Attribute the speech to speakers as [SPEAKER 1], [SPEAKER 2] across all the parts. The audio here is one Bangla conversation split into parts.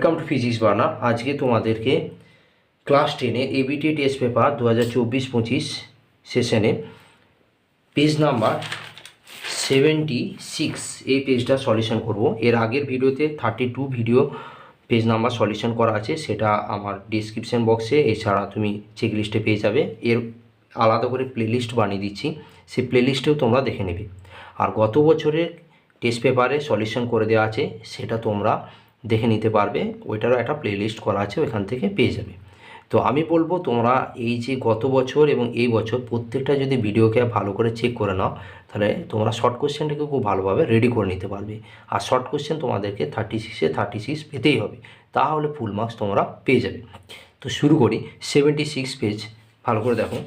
[SPEAKER 1] ওয়েলকাম টু ফিজিক্স বার্না আজকে তোমাদেরকে ক্লাস টেনে এবিটি টেস্ট পেপার দু হাজার চব্বিশ পঁচিশ সেশনে পেজ নাম্বার সেভেন্টি সিক্স এই পেজটা সলিউশন করব। এর আগের ভিডিওতে thirty two video page number solution করা আছে, সেটা আমার ডিসক্রিপশন বক্সে এছাড়া তুমি চেক লিস্টে পেয়ে যাবে। এর আলাদা করে প্লেলিস্ট বানিয়ে দিচ্ছি। সেই প্লেলিস্টেও তোমরা দেখে নেবে। আর গত বছরের টেস্ট পেপারে সলিউশন করে দেওয়া আছে, সেটা তোমরা দেখে নিতে পারবে। ওইটারও একটা প্লেলিস্ট করা আছে, ওইখান থেকে পেয়ে যাবে। তো আমি বলব, তোমরা এই যে গত বছর এবং এই বছর প্রত্যেকটা যদি ভিডিওকে ভালো করে চেক করে নাও, তাহলে তোমরা শর্ট কোশ্চেনটাকে খুব ভালোভাবে রেডি করে নিতে পারবে। আর শর্ট কোশ্চেন তোমাদেরকে থার্টি সিক্সে থার্টি সিক্স পেতেই হবে। তাহলে ফুল মার্কস তোমরা পেয়ে যাবে। তো শুরু করি। সেভেন্টি সিক্স পেজ ভালো করে দেখো।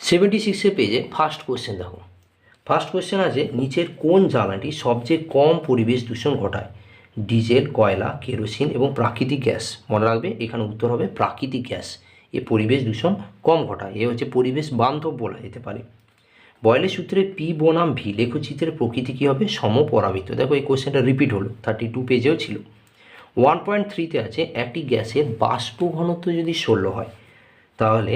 [SPEAKER 1] সেভেন্টি সিক্সের পেজে ফার্স্ট কোশ্চেন দেখো। ফার্স্ট কোশ্চেন আছে, নিচের কোন জ্বালানিটি সবচেয়ে কম পরিবেশ দূষণ ঘটায়? ডিজেল, কয়লা, কেরোসিন এবং প্রাকৃতিক গ্যাস। মনে রাখবে, এখানে উত্তর হবে প্রাকৃতিক গ্যাস। এ পরিবেশ দূষণ কম ঘটায়। এ হচ্ছে পরিবেশ বান্ধব বলা যেতে পারে। বয়লের সূত্রে পি বনাম ভি লেখচিত্রের প্রকৃতি কী হবে? সমপরাবৃত দেখো, এই কোশ্চেনটা রিপিট হলো। থার্টি টু পেজেও ছিল ওয়ান পয়েন্ট থ্রিতে আছে, একটি গ্যাসের বাষ্প ঘনত্ব যদি ষোলো হয়, তাহলে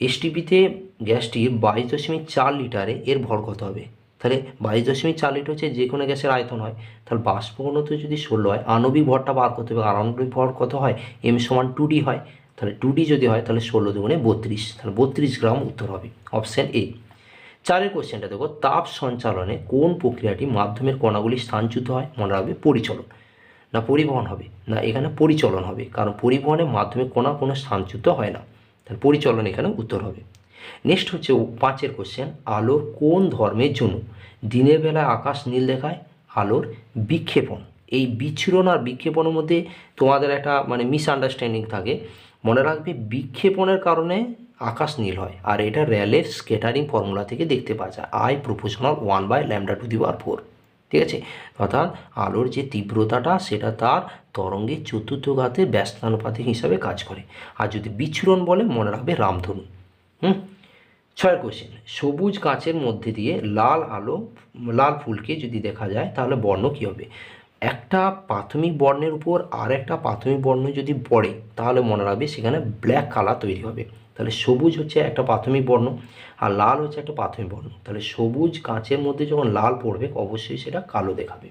[SPEAKER 1] এসটিপিতে গ্যাসটির বাইশ দশমিক চার লিটারে এর ভর কত হবে? তাহলে বাইশ দশমিক চার লিটার হচ্ছে যে কোনো গ্যাসের আয়তন হয়। তাহলে বাষ্প ঘনত্ব যদি ষোলো হয়, আণবিক ভরটা বার করতে হবে। আণবিক ভর কত হয়? এম সমান টু ডি হয়। তাহলে টু ডি যদি হয়, তাহলে ষোলো দুগুণে বত্রিশ। তাহলে বত্রিশ গ্রাম উত্তর হবে। অপশান এ চারের কোশ্চেনটা দেখো। তাপ সঞ্চালনে কোন প্রক্রিয়াটি মাধ্যমের কণাগুলি স্থানচ্যুত হয়? মনে রাখবে পরিচলন। না পরিবহন হবে, না এখানে পরিচলন হবে। কারণ পরিবহনের মাধ্যমে কোনা কোনো স্থানচ্যুত হয় না। তাহলে পরিচলন এখানে উত্তর হবে। নেক্সট হচ্ছে পাঁচের কোশ্চেন আলোর কোন ধর্মের জন্য? দিনের বেলায় আকাশ নীল দেখায়, আলোর বিক্ষেপণ। এই বিচ্ছুরণ আর বিক্ষেপণের মধ্যে তোমাদের একটা মানে মিসআন্ডারস্ট্যান্ডিং থাকে। মনে রাখবে বিক্ষেপণের কারণে আকাশ নীল হয়। আর এটা র্যালের স্কেটারিং ফর্মুলা থেকে দেখতে পাওয়া যায়। I proportional one by lambda to the power four ঠিক আছে? অর্থাৎ আলোর যে তীব্রতাটা, সেটা তার তরঙ্গের চতুর্থ ঘাতে ব্যস্তানুপাতিক হিসাবে কাজ করে। আর যদি বিচ্ছুরণ বলে, মনে রাখবে রামধনু। হুম? ছয় কোশ্চেন সবুজ কাঁচের মধ্যে দিয়ে লাল আলো, লাল ফুলকে যদি দেখা যায়, তাহলে বর্ণ কী হবে? একটা প্রাথমিক বর্ণের উপর আর একটা প্রাথমিক বর্ণ যদি পড়ে, তাহলে মনে রাখবে সেখানে ব্ল্যাক কালার তৈরি হবে। তাহলে সবুজ হচ্ছে একটা প্রাথমিক বর্ণ আর লাল হচ্ছে একটা প্রাথমিক বর্ণ। তাহলে সবুজ কাঁচের মধ্যে যখন লাল পড়বে, অবশ্যই সেটা কালো দেখাবে।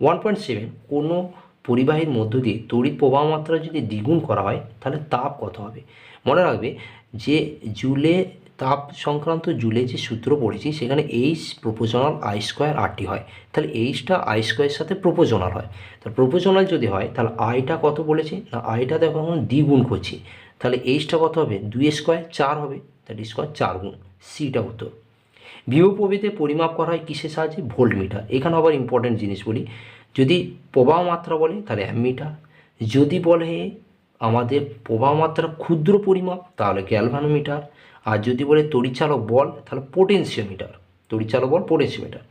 [SPEAKER 1] ওয়ান পয়েন্ট সেভেন কোনো পরিবাহীর মধ্য দিয়ে তড়িৎ প্রবাহ মাত্রা যদি দ্বিগুণ করা হয়, তাহলে তাপ কত হবে? মনে রাখবে যে জুলে তাপ সংক্রান্ত জুলে যে সূত্র পড়েছি, সেখানে H proportional I square RT হয়। তাহলে এইচটা আই স্কোয়ারের সাথে প্রপোজনাল হয়। তাহলে প্রপোজনাল যদি হয়, তাহলে আইটা কত বলেছি? না আইটা দেখো এখন দ্বিগুণ করছি। তাহলে এইচটা কত হবে? দুই স্কোয়ার চার হবে। তাহলে স্কোয়ার চার গুণ। সিটা উত্তর। বিভব প্রভেদে পরিমাপ করা হয় কিসের সাহায্যে? Volt voltmeter. এখানে আবার ইম্পর্টেন্ট জিনিস বলি। যদি প্রবাহ মাত্রা বলে, তাহলে অ্যামিটার যদি বলে আমাদের প্রবাহ মাত্রা ক্ষুদ্র পরিমাপ, তাহলে গ্যালভানোমিটার আর যদি বলে তড়িৎচালক বল, তাহলে পোটেনশিওমিটার তড়িৎচালক বল পোটেনশিওমিটার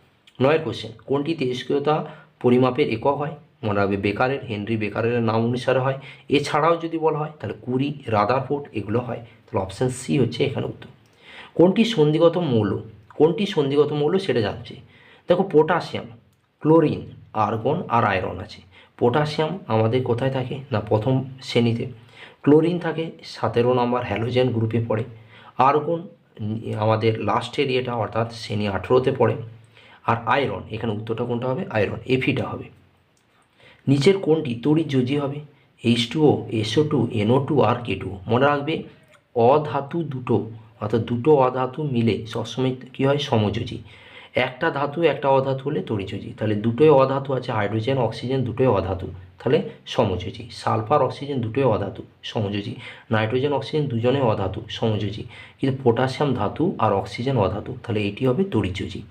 [SPEAKER 1] নয় কোশ্চেন কোনটি তেজস্ক্রিয়তা পরিমাপের একক হয়? মনে রাখবে বেকারের, হেনরি বেকারের নাম অনুসারে হয়। এছাড়াও যদি বলা হয়, তাহলে কুড়ি রাদারফোর্ড এগুলো হয়। তাহলে অপশান সি হচ্ছে এখানে উত্তর। কোনটি সন্ধিগত মৌল? কোনটি সন্ধিগত মৌল? সেটা জানছে। দেখো পটাশিয়াম ক্লোরিন আর্গন আর আয়রন আছে। পটাশিয়াম আমাদের কোথায় থাকে? না, প্রথম শ্রেণীতে। ক্লোরিন থাকে সতেরো নম্বর হ্যালোজেন গ্রুপে পড়ে। আর্গন আমাদের লাস্টের ইয়েটা অর্থাৎ শ্রেণি আঠেরোতে পড়ে। আর আয়রন, এখানে উত্তরটা কোনটা হবে? আয়রন এফিটা হবে। নিচের কোনটি? তড়িৎ যোজি হবে। H two O SO two NO two আর কে টু মনে রাখবে, অধাতু দুটো, অর্থাৎ দুটো অধাতু মিলে সবসময় কী হয়? সমযোজী। একটা ধাতু, একটা অধাতু হলে তড়িযোজী তাহলে দুটোই অধাতু আছে, হাইড্রোজেন, অক্সিজেন দুটোই অধাতু। তাহলে সমযোজী। সালফার, অক্সিজেন দুটোই অধাতু, সমযোজী। নাইট্রোজেন, অক্সিজেন দুজনে অধাতু, সমযোজী। কিন্তু পটাশিয়াম ধাতু আর অক্সিজেন অধাতু, তাহলে এটি হবে তড়িযোজী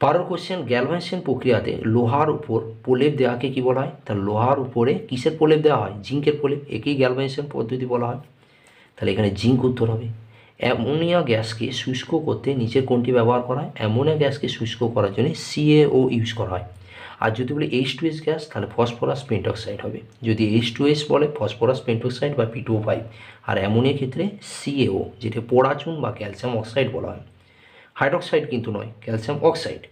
[SPEAKER 1] বারোর কোশ্চেন গ্যালভাইসেশন প্রক্রিয়াতে লোহার উপর প্রলেপ দেওয়াকে কি বলা হয়? তাহলে লোহার উপরে কিসের প্রলেপ দেওয়া হয়? জিঙ্কের প্রলেপ, একেই গ্যালভাইসেশন পদ্ধতি বলা হয়। তাহলে এখানে জিঙ্ক উত্তর হবে। অ্যামোনিয়া গ্যাসকে শুষ্ক করতে নিচের কোনটি ব্যবহার করা হয়? অ্যামোনিয়া গ্যাসকে শুষ্ক করার জন্য সিএও ইউজ করা হয়। আর যদি বলি এইচ টু এস গ্যাস, তাহলে ফসফরাস পেন্টক্সাইড হবে। যদি এইচ টু এস বলে ফসফরাস পেন্টক্সাইড বা পি টু ফাইভ আর অ্যামোনিয়া ক্ষেত্রে সিএও যেটা পোড়াচুন বা ক্যালসিয়াম অক্সাইড বলা হয়। হাইড্রক্সাইড কিন্তু নয়, ক্যালসিয়াম অক্সাইড।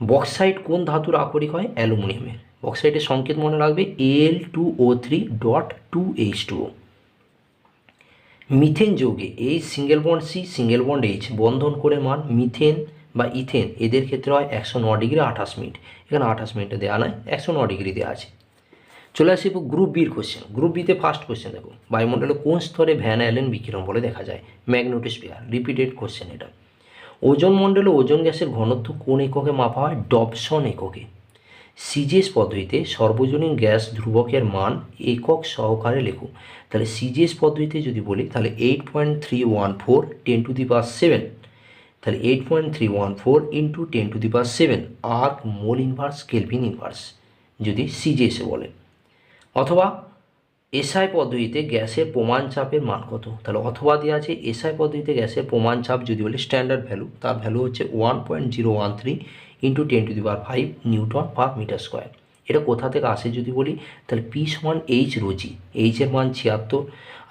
[SPEAKER 1] বক্সাইড কোন ধাতুর আকরিক হয়? অ্যালুমিনিয়ামের। বক্সাইডের সংকেত মনে রাখবে L two O three dot two H two methane যৌগে এই single bond C single bond H বন্ধন করে মান মিথেন বা ইথেন এদের ক্ষেত্রে হয় একশো ন ডিগ্রি আঠাশ মিনিট। এখানে আঠাশ মিনিটে দেওয়া নয়, একশো ন ডিগ্রি দেওয়া আছে। চলে আসি গ্রুপ বির কোশ্চেন গ্রুপ বিতে ফার্স্ট কোশ্চেন দেখো। বায়ুমণ্ডলে কোন স্তরে ভ্যান অ্যালেন বিকিরণ বলে দেখা যায়? ম্যাগনেটোস্ফিয়ার রিপিটেড কোশ্চেন এটা। ওজন মণ্ডলে ওজন গ্যাসের ঘনত্ব কোন এককে মাপা হয়? ডবসন এককে। সিজিএস পদ্ধতিতে সর্বজনীন গ্যাস ধ্রুবকের মান একক সহকারে লেখো তাহলে সিজিএস পদ্ধতিতে যদি বলি, তাহলে eight point three one four ten to the power seven তাহলে eight point three one four into ten to the power seven R mole inverse kelvin inverse যদি সিজিএসে বলে অথবা এসআই পদ্ধতিতে গ্যাসের প্রমাণ চাপের মান কত? তাহলে অথবা দেওয়া আছে এসআই পদ্ধতিতে গ্যাসের প্রমাণ চাপ যদি বলি স্ট্যান্ডার্ড ভ্যালু তার ভ্যালু হচ্ছে one point zero one three into ten to the power five newton per metre square এটা কোথা থেকে আসে যদি বলি? তাহলে পি সমান এইচ রোজি এইচের মান ছিয়াত্তর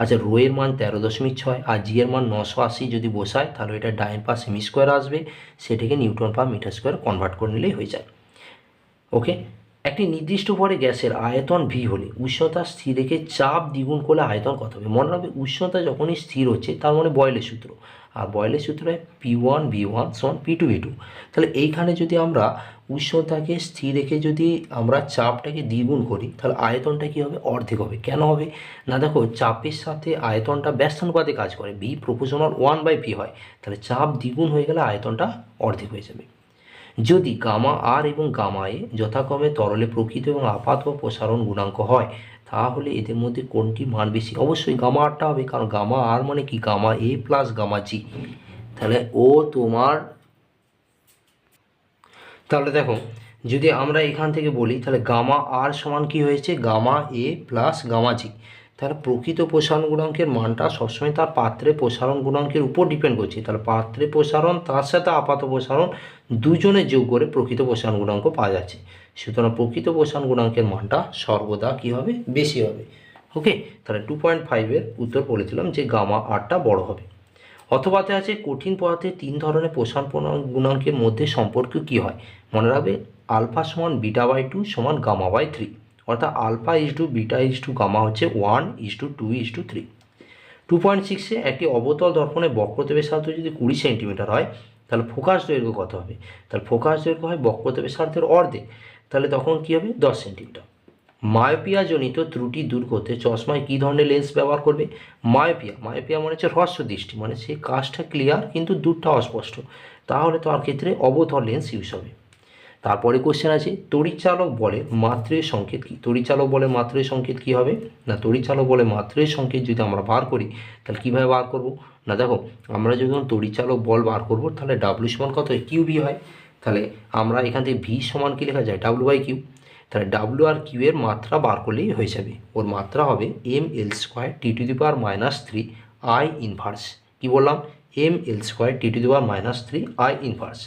[SPEAKER 1] আচ্ছা রো এর মান তেরো দশমিক ছয়, আর জি এর মান নশো আশি যদি বসায়, তাহলে এটা ডাইন পার সেমি স্কোয়ার আসবে। সেটাকে newton per metre square convert করে নিলেই হয়ে যায়। ওকে একটি নির্দিষ্ট পরে গ্যাসের আয়তন ভি হলে উষ্ণতা স্থির রেখে চাপ দ্বিগুণ করলে আয়তন কত হবে? মনে রাখবে উষ্ণতা যখনই স্থির হচ্ছে, তার মানে বয়লের সূত্র। আর বয়লের সূত্র হয় পি ওয়ান ভি ওয়ান সমান পি টু ভি টু তাহলে এইখানে যদি আমরা উষ্ণতাকে স্থির রেখে যদি আমরা চাপটাকে দ্বিগুণ করি, তাহলে আয়তনটা কী হবে? অর্ধেক হবে। কেন হবে? না, দেখো, চাপের সাথে আয়তনটা ব্যস্তানুপাতে কাজ করে। V proportional one by V হয়। তাহলে চাপ দ্বিগুণ হয়ে গেলে আয়তনটা অর্ধেক হয়ে যাবে। যদি গামা আর এবং গামা এ যথাক্রমে তরলে প্রকৃত এবং আপাত ও প্রসারণ গুণাঙ্ক হয়, তাহলে এদের মধ্যে কোনটি মান বেশি? অবশ্যই গামা আরটা হবে, কারণ গামা আর মানে কি? Gamma A plus gamma G. তাহলে ও তোমার, তাহলে দেখো, যদি আমরা এখান থেকে বলি, তাহলে গামা আর সমান কি হয়েছে? Gamma A plus gamma G. তাহলে প্রকৃত প্রসারণ গুণাঙ্কের মানটা সবসময় তার পাত্রে প্রসারণ গুণাঙ্কের উপর ডিপেন্ড করছে। তাহলে পাত্রে প্রসারণ, তার সাথে আপাত প্রসারণ দুজনে যোগ করে প্রকৃত প্রসারণ গুণাঙ্ক পাওয়া যাচ্ছে। সুতরাং প্রকৃত প্রসারণ গুণাঙ্কের মানটা সর্বদা কী হবে? বেশি হবে। ওকে তাহলে টু পয়েন্ট ফাইভের উত্তর বলেছিলাম যে গামা আরটা বড় হবে। অথবাতে আছে কঠিন পদার্থের তিন ধরনের প্রসারণ গুণাঙ্কের মধ্যে সম্পর্ক কী হয়? মনে রাখবে, আলফা সমান বিটা বাই টু সমান গামা বাই থ্রি অর্থাৎ alpha is to beta is to gamma হচ্ছে one is to two is to three. Two point সিক্সে একটি অবতল দর্পণে বক্রদেবের সাথে যদি কুড়ি সেন্টিমিটার হয়, তাহলে ফোকাস দৈর্ঘ্য কত হবে? তাহলে ফোকাস দৈর্ঘ্য হয় বক্রদেবের সার্থের অর্ধেক। তাহলে তখন কী হবে? দশ সেন্টিমিটার। মায়োপিয়া জনিত ত্রুটি দূর করতে চশমায় কী ধরনের লেন্স ব্যবহার করবে? মায়োপিয়া। মায়োপিয়া মানে হচ্ছে হ্রস্ব দৃষ্টি মানে সেই কাজটা ক্লিয়ার কিন্তু দূরটা অস্পষ্ট। তাহলে তার ক্ষেত্রে অবতল লেন্স ইউজ হবে। তারপরে কোশ্চেন আছে, তড়িৎচালক বলে মাত্রের সংকেত কী? তড়িৎচালক বলে মাত্রের সংকেত কী হবে? না, তড়িৎচালক বলে মাত্রের সংকেত যদি আমরা বার করি, তাহলে কীভাবে বার করব? না, দেখো, আমরা যখন তড়িৎচালক বল বার করব, তাহলে ডাব্লু সমান কত? হয় কিউ ভি হয়। তাহলে আমরা এখান থেকে ভি সমান কী লেখা যায়? ডাব্লু বাই কিউ তাহলে ডাব্লু আর কিউ এর মাত্রা বার করলেই হয়ে যাবে। ওর মাত্রা হবে M L square T to the power minus three I inverse কী বললাম? M L square T to the power minus three I inverse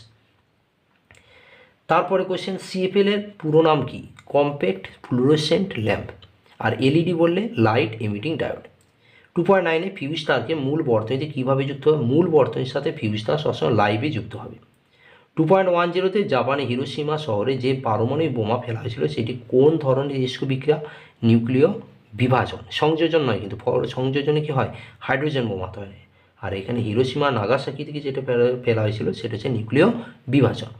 [SPEAKER 1] তারপরে কোশ্চেন সিএফএল এর পুরো নাম কি? কম্প্যাক্ট ফ্লুরোসেন্ট ল্যাম্প আর এলইডি বললে light emitting diode two point নাইনে ফিউজ মূল বর্তনীতে কীভাবে যুক্ত হবে? মূল বর্তনীর সাথে ফিউজ তার সবসময় লাইভে যুক্ত হবে। টু পয়েন্ট ওয়ান জিরোতে জাপানে হিরোসীমা শহরে যে পারমাণবিক বোমা ফেলা হয়েছিল, সেটি কোন ধরনের ইস্কো বিক্রিয়া নিউক্লিয় বিভাজন। সংযোজন নয় কিন্তু সংযোজনে কী হয়? হাইড্রোজেন বোমা তৈরি। আর এখানে হিরোসীমা নাগাসাকি থেকে যেটা ফেলা হয়েছিল, সেটা হচ্ছে নিউক্লিয় বিভাজন।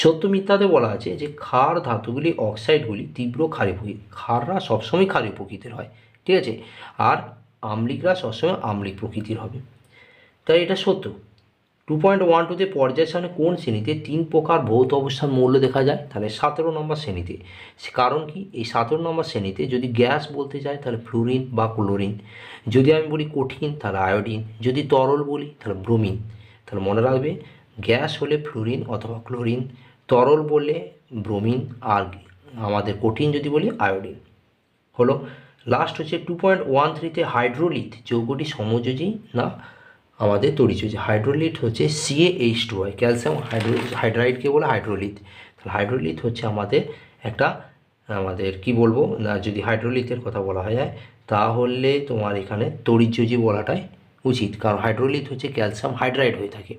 [SPEAKER 1] সত্য মিথ্যাতে বলা আছে যে ক্ষার ধাতুগুলি অক্সাইডগুলি তীব্র ক্ষারী ক্ষাররা সবসময় ক্ষারী প্রকৃতির হয়, ঠিক আছে? আর আম্লিকরা সবসময় আম্লিক প্রকৃতির হবে। তাই এটা সত্য। টু পয়েন্ট ওয়ান টুতে পর্যায় সামনে কোন শ্রেণীতে তিন প্রকার ভৌত অবস্থার মূল্য দেখা যায়? তাহলে সতেরো নম্বর শ্রেণীতে। কারণ কি? এই সতেরো নম্বর শ্রেণীতে যদি গ্যাস বলতে চাই তাহলে ফ্লুরিন বা ক্লোরিন যদি আমি বলি কঠিন, তাহলে আয়োডিন যদি তরল বলি, তাহলে ব্রোমিন তাহলে মনে রাখবে, গ্যাস হলে ফ্লুরিন অথবা ক্লোরিন তরল বললে ব্রোমিন আর আমাদের কঠিন যদি বলি, আয়োডিন। হলো লাস্ট হচ্ছে টু পয়েন্ট ওয়ান থ্রিতে হাইড্রোলিথ, যৌগটি সমযোজী না আমাদের তড়িযোজী হাইড্রোলিথ হচ্ছে সিএ এইচ টু হয় ক্যালসিয়াম হাইড্রো, হাইড্রাইডকে বলে হাইড্রোলিথ। তাহলে হাইড্রোলিথ হচ্ছে আমাদের একটা, আমাদের কি বলব, না যদি হাইড্রোলিথের কথা বলা হয় যায়, তাহলে তোমার এখানে তড়িযোজী বলাটাই উচিত। কারণ হাইড্রোলিথ হচ্ছে ক্যালসিয়াম হাইড্রাইড হয়ে থাকে।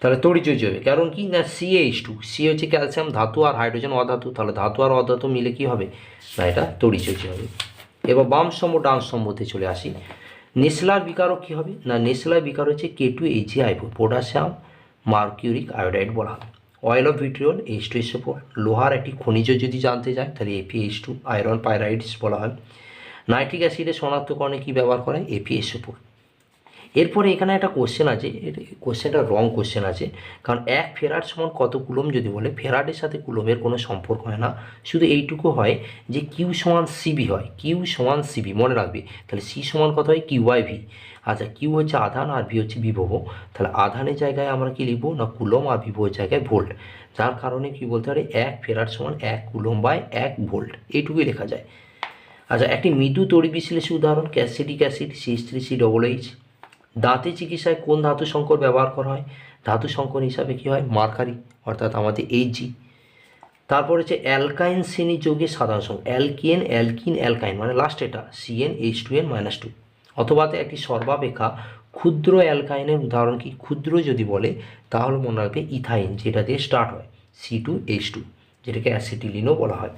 [SPEAKER 1] তাহলে তড়িৎচর্য হবে। কারণ কি? না সিএইচ টু সি হচ্ছে ক্যালসিয়াম ধাতু আর হাইড্রোজেন অধাতু। তাহলে ধাতু আর অধাতু মিলে কি হবে? না, এটা তড়িৎচর্য হবে। এবার বাম স্তম্ভ, ডান স্তম্ভতে চলে আসি। নেসলার বিকারক কী হবে? না, নেসলার বিকার হচ্ছে কে টু এইচ আইভো পটাশিয়াম মার্কিউরিক আয়োডাইড বলা হয়। Oil of vitriol H two S four লোহার একটি খনিজ যদি জানতে যায় তাহলে এপি এইচ টু আয়রন পাইরাইডস বলা হয়। নাইট্রিক অ্যাসিডের শনাক্তকরণে কী ব্যবহার করা হয়? এপি ফোর এরপরে এখানে একটা কোশ্চেন আছে কোশ্চেনটা রং কোশ্চেন আছে। কারণ এক ফেরার সমান কত কুলম যদি বলে, ফেরারের সাথে কুলমের কোনো সম্পর্ক হয় না। শুধু এইটুকু হয় যে কিউ সমান সিবি হয়। কিউ সমান সিবি মনে রাখবে। তাহলে সি সমান কত হয়? কিউ আই ভি আচ্ছা কিউ হচ্ছে আধান আর ভি হচ্ছে বিভব। তাহলে আধানের জায়গায় আমরা কি লিখব? না কুলম আর বিভবের জায়গায় ভোল্ট যার কারণে কি বলতে পারে? এক ফেরার সমান এক কুলম বাই এক ভোল্ট এইটুকুই লেখা যায়। আচ্ছা একটি মৃদু তড়ি বিশ্লেষী উদাহরণ acidic acid CS three C double H. দাঁতে চিকিৎসায় কোন ধাতু সংকর ব্যবহার করা হয়? ধাতু সংকর হিসাবে কী হয়? মার্কারি, অর্থাৎ আমাদের এইচজি তারপর হচ্ছে অ্যালকাইন শ্রেণি যৌগের সাধারণ সংখ্যা অ্যালকিন অ্যালকিন, অ্যালকাইন মানে লাস্ট এটা CN H two N minus two অথবাতে একটি সর্বাপেক্ষা ক্ষুদ্র অ্যালকাইনের উদাহরণ কি? ক্ষুদ্র যদি বলে, তাহলে মনে রাখবে ইথাইন, যেটা দিয়ে স্টার্ট হয় সি টু এইচ টু যেটাকে অ্যাসিটিলিনও বলা হয়।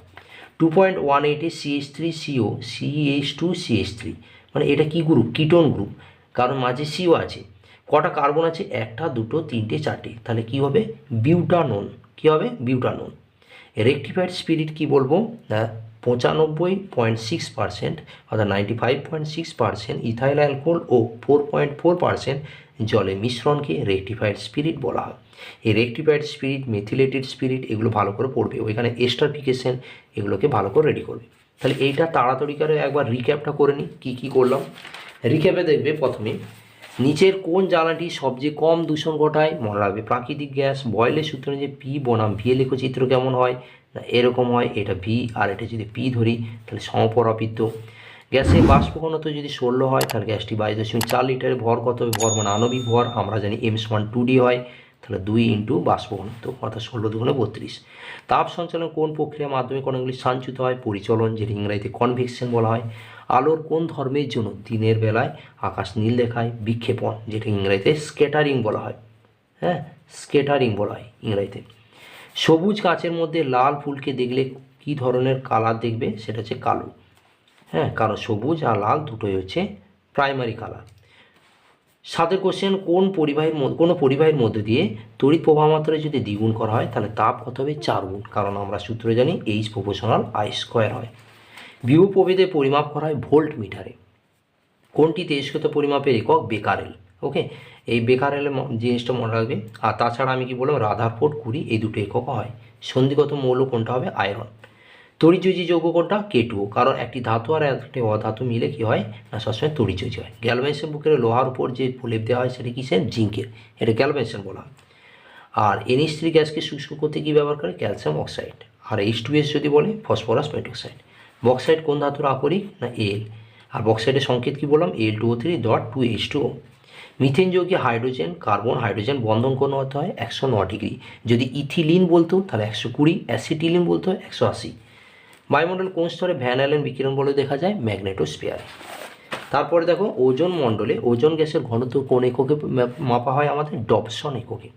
[SPEAKER 1] টু পয়েন্ট ওয়ান এইটে CH three CO CH two CH three মানে এটা কি গ্রুপ কিটোন গ্রুপ কারণ মাঝে সিও আছে। কটা কার্বন আছে? একটা, দুটো, তিনটে, চারটে। তাহলে কি হবে? বিউটানোন। কি হবে? বিউটানোন। রেকটিফাইড স্পিরিট কি বলব? না পঁচানব্বই পয়েন্ট সিক্স পার্সেন্ট অর্থাৎ ninety five point six percent ethyl alcohol ও ফোর পয়েন্ট ফোর পার্সেন্ট জলে মিশ্রণকে রেকটিফাইড স্পিরিট বলা হয়। এই রেকটিফাইড স্পিরিট, মেথিলেটেড স্পিরিট, এগুলো ভালো করে পড়বে। ওইখানে এস্টারফিকেশন এগুলোকে ভালো করে রেডি করবে। তাহলে এইটা তাড়াতাড়ি করে একবার রিক্যাপটা করে নিই কী কী করলাম? রিক্যাপে দেখবে প্রথমে, নিচের কোন জ্বালাটি সবচেয়ে কম দূষণ ঘটায়? মনে রাখবে প্রাকৃতিক গ্যাস, বয়লের সূত্র যে পি বনাম ভি লেখচিত্র কেমন হয়? না, এরকম হয়, এটা ভি আর এটা যদি পি ধরি, তাহলে সমপরাবৃত্ত গ্যাসের বাষ্প ঘনত্ব যদি ষোলো হয়, তাহলে গ্যাসটি বাইশ দশমিক চার লিটারের ভর কত? হবে ভর মানে আণবিক ভর, আমরা জানি এম সমান টু ডি হয়, তাহলে দুই ইন্টু বাষ্প ঘনত্ব অর্থাৎ ষোলো দুগুণে বত্রিশ। তাপ সঞ্চালন কোন প্রক্রিয়ার মাধ্যমে কণাগুলি সঞ্চিত হয়? পরিচলন, যেটা ইংরাজিতে কনভেকশন বলা হয়। আলোর কোন ধর্মের জন্য দিনের বেলায় আকাশ নীল দেখায়? বিক্ষেপণ, যেটা ইংরেজিতে স্কেটারিং বলা হয়। হ্যাঁ স্কেটারিং বলা হয় ইংরেজিতে। সবুজ গাছের মধ্যে লাল ফুলকে দেখলে কী ধরনের কালার দেখবে? সেটা হচ্ছে কালো। হ্যাঁ কারণ সবুজ আর লাল দুটোই হচ্ছে প্রাইমারি কালার সাতের কোশ্চেন কোন পরিবাহের কোনো পরিবাহের মধ্যে দিয়ে তড়িৎ প্রবাহ যদি দ্বিগুণ করা হয়, তাহলে তাপ কত হবে? চার গুণ। কারণ আমরা সূত্রে জানি এইচ প্রপোশনাল আই স্কোয়ার হয়। বিভব প্রভেদে পরিমাপ করা হয় ভোল্ট মিটারে কোনটি তেজগত পরিমাপের একক? বেকারেল। ওকে এই বেকারেলের ম- জিনিসটা মনে রাখবে। আর তাছাড়া আমি কি বললাম? রাধারফোর্ড কুড়ি এই দুটো একক হয়। সন্ধিগত মৌল কোনটা হবে? আয়রন। তড়িৎযোজী যৌগ কোনটা? কেটুও কারণ একটি ধাতু আর একটি অধাতু মিলে কি হয়? না, সবসময় তড়িৎযোজী হয়। গ্যালভেনশন বুকের লোহার উপর যে প্রলেপ দেওয়া হয় সেটা কিসের? জিঙ্কের। এটা গ্যালভেনশন বলা হয়। আর এনএইচ থ্রি গ্যাসকে শুষ্ক করতে কী ব্যবহার করে? Calcium oxide. আর এইচ টু এস যদি বলে, ফসফরাস পেন্টোক্সাইড বক্সাইড কোন ধাতুর আকরিক না এল আর বক্সাইডের সংকেত কি বললাম? L two O three dot two H two methane যৌগে hydrogen, carbon, hydrogen বন্ধন কোন হতে হয়? একশো ন ডিগ্রি। যদি ইথিলিন বলতো, তাহলে একশো কুড়ি। অ্যাসিটিলিন বলতো, একশো আশি। বায়ুমণ্ডল কোন স্তরে ভ্যানালেন বিকিরণ বলে দেখা যায়? ম্যাগনেটোস্ফিয়ারে। তারপরে দেখো, ওজন মণ্ডলে ওজন গ্যাসের ঘনত্ব কোন এককে মাপা হয় আমাদের? ডবসন এককে।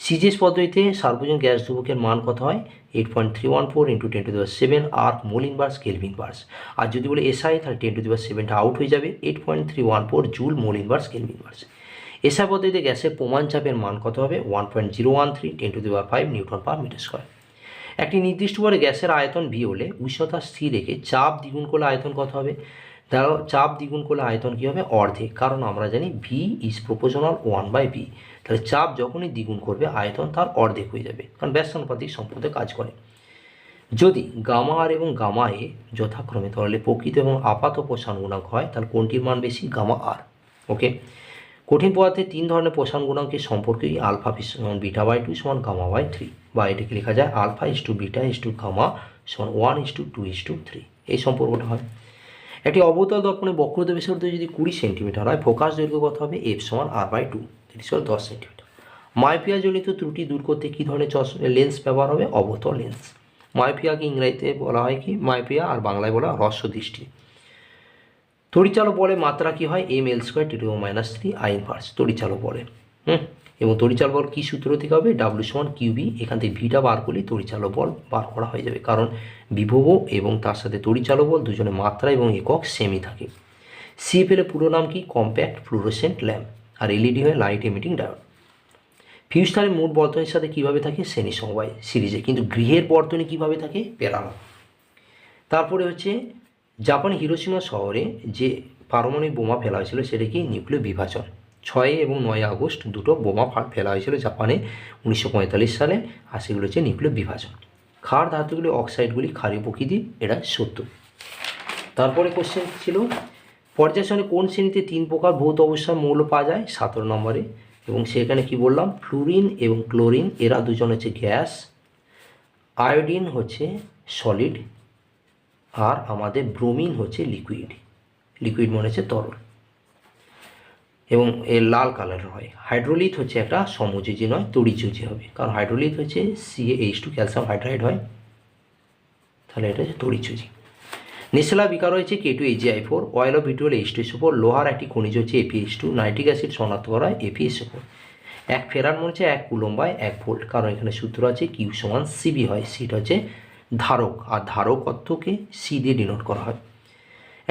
[SPEAKER 1] সিজিএস পদ্ধতিতে সার্বজনীন গ্যাস ধ্রুবকের মান কত হয়? Eight point three one four into ten to দেওয়ার সেভেন আর মোল ইনভার্স কেলভিন ভার্স আর যদি বলে এসআই তাহলে টেন টু দেওয়ার সেভেনটা আউট হয়ে যাবে। Eight point three one four joule mole inverse kelvin verse SI পদ্ধতিতে গ্যাসের প্রমাণ চাপের মান কত হবে? One point zero one three ten to দেওয়ার five newton per metre square. একটি নির্দিষ্ট করে গ্যাসের আয়তন ভি হলে উষ্ণতা স্থির রেখে চাপ দ্বিগুণ করলে আয়তন কত হবে? তার চাপ দ্বিগুণ করলে আয়তন কী হবে? অর্ধেক। কারণ আমরা জানি V is proportional one by V তাহলে চাপ যখনই দ্বিগুণ করবে, আয়তন তার অর্ধেক হয়ে যাবে। কারণ ব্যস্তানুপাতিক সম্পদে কাজ করে। যদি গামা আর এবং গামা এ যথাক্রমে, তাহলে প্রকৃত এবং আপাত প্রসারণ গুণাঙ্ক হয়, তাহলে কোনটির মান বেশি? গামা আর ওকে কঠিন পদার্থে তিন ধরনের প্রসারণ গুণাঙ্কের সম্পর্কে আলফা সমান বিটা বাই টু সমান গামা বাই থ্রি। বা এটাকে লেখা যায় alpha is to beta is to gamma সমান one is to two is to three এই সম্পর্কটা হয়। একটি অবতল দর্পণে বক্রতা বিশদ যদি কুড়ি সেন্টিমিটার হয়, ফোকাস দৈর্ঘ্য কত হবে এফ সমান আর বাই টু তিরিশ দশ সেন্টিমিটার। মাইপিয়া জনিত ত্রুটি দূর করতে কী ধরনের চশ লেন্স ব্যবহার হবে? অবতল লেন্স মাইপিয়াকে ইংরেজিতে বলা হয় কি? মাইপিয়া আর বাংলায় বলা হ্রস্ব দৃষ্টি। তরিচালক বলে মাত্রা কি হয়? M L square T to minus three I inverse তড়িচালক বলে। হুম? এবং তড়িচাল বল কী সূত্র থেকে হবে? ডাব্লিউ সমান কিউবি এখান থেকে ভিটা বার করলে তড়িচালক বল বার করা হয়ে যাবে। কারণ বিভব এবং তার সাথে তড়িচালক বল দুজনের মাত্রা এবং একক সেমই থাকে। সিএফএল এর পুরো নাম কি? কম্প্যাক্ট ফ্লুরোসেন্ট ল্যাম্প আর এলইডি হয় লাইট এমিটিং ডায়োড ফিউজ তারের মোট বর্তনীর সাথে কীভাবে থাকে? শ্রেণি সমবায় সিরিজে। কিন্তু গৃহের বর্তনী কীভাবে থাকে? প্যারালাল তারপরে হচ্ছে জাপান হিরোসীমা শহরে যে পারমাণবিক বোমা ফেলা হয়েছিল, সেটা কি? নিউক্লিয় বিভাজন। ছয় এবং নয় আগস্ট দুটো বোমা ফেলা হয়েছিল জাপানে উনিশশো পঁয়তাল্লিশ সালে, আর সেগুলো হচ্ছে নিউক্লিয় বিভাজন। ক্ষার ধাতুগুলি অক্সাইডগুলি ক্ষারীয় প্রকৃতির এটা সত্য। তারপরে কোশ্চেন ছিল পর্যায়সনে কোন শ্রেণীতে তিন প্রকার ভৌত অবস্থার মৌল পাওয়া যায়? সতেরো নম্বরে। এবং সেখানে কি বললাম? ফ্লুরিন এবং ক্লোরিন, এরা দুজন হচ্ছে গ্যাস, আয়োডিন হচ্ছে সলিড, আর আমাদের ব্রোমিন হচ্ছে লিকুইড। লিকুইড মনে হচ্ছে তরল। এবং এর লাল কালারের হয়। হাইড্রোলিথ হচ্ছে একটা সমযোজী নয় তড়িযোজী হবে। কারণ হাইড্রোলিথ হচ্ছে CA H two calcium hydride হয়। তাহলে এটা হচ্ছে তড়িযোজী নেসেলা বিকার হয়েছে K two HGI four oil of vitriol H two four লোহার একটি খনিজ হচ্ছে এপিএইচ টু নাইট্রিক অ্যাসিড শনাক্ত করা হয় এপিএইচ ফোর এক ফেরার মনে হচ্ছে এক কুলম্বায় এক ভোল্ট কারণ এখানে সূত্র আছে কিউ সমান সিবি হয়। সিটা হচ্ছে ধারক, আর ধারক অর্থকে সি দিয়ে ডিনোট করা হয়।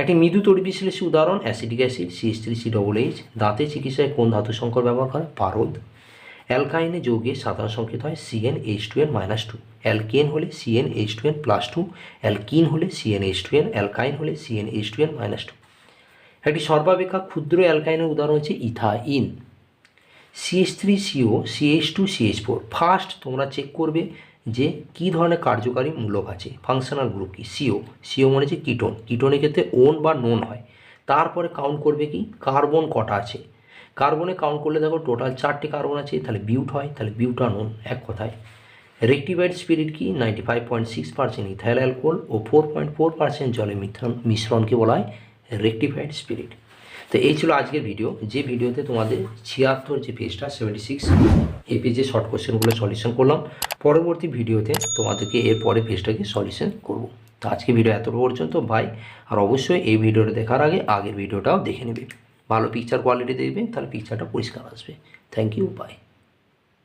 [SPEAKER 1] একটি মৃদু তড়ি বিশ্লেষী উদাহরণ, acidic acid, C S three, C double H দাঁতের চিকিৎসায় কোন ধাতু সংকর ব্যবহার করে? পারদ। অ্যালকাইনে যোগে সাধারণ সংকেত হয় CN H two N minus two alkane হলে CN H two N plus two alkene হলে CN H two N alkyne হলে CN H two N minus two একটি সর্বাপেক্ষা ক্ষুদ্র অ্যালকাইনের উদাহরণ হচ্ছে ethyne. CH three CO CH two CH four, first তোমরা চেক করবে যে কী ধরনের কার্যকারী মূলক আছে? ফাংশনাল গ্রুপ কি? সিও সিও মানে হচ্ছে কিটোন কিটোনের ক্ষেত্রে ওন বা নোন হয়। তারপরে কাউন্ট করবে কি? কার্বন কটা আছে? কার্বনে কাউন্ট করলে দেখো টোটাল চারটে কার্বন আছে, তাহলে বিউট হয়, তাহলে বিউটানোন এক কথায়। রেক্টিফাইড স্পিরিট কি? Ninety five point six percent ethyl alcohol ও ফোর পয়েন্ট ফোর পার্সেন্ট জলে মিশ্রণ মিশ্রণকে বলা হয় রেক্টিফাইড স্পিরিট তো এই ছিল আজকের ভিডিও যে ভিডিওতে তোমাদের ছিয়াত্তর যে পেজটা সেভেন্টি সিক্স এই পেজে শর্ট কোশ্চেনগুলো সলিউশন করলাম। পরবর্তী ভিডিওতে তোমাদেরকে এর পরে পেজটাকে সলিউশন করব। তো আজকে ভিডিও এত পর্যন্ত ভাই আর অবশ্যই এই ভিডিওটা দেখার আগে আগের ভিডিওটাও দেখে নেবে। ভালো পিকচার কোয়ালিটি দেখবে, তাহলে পিকচারটা পরিষ্কার আসবে। Thank you by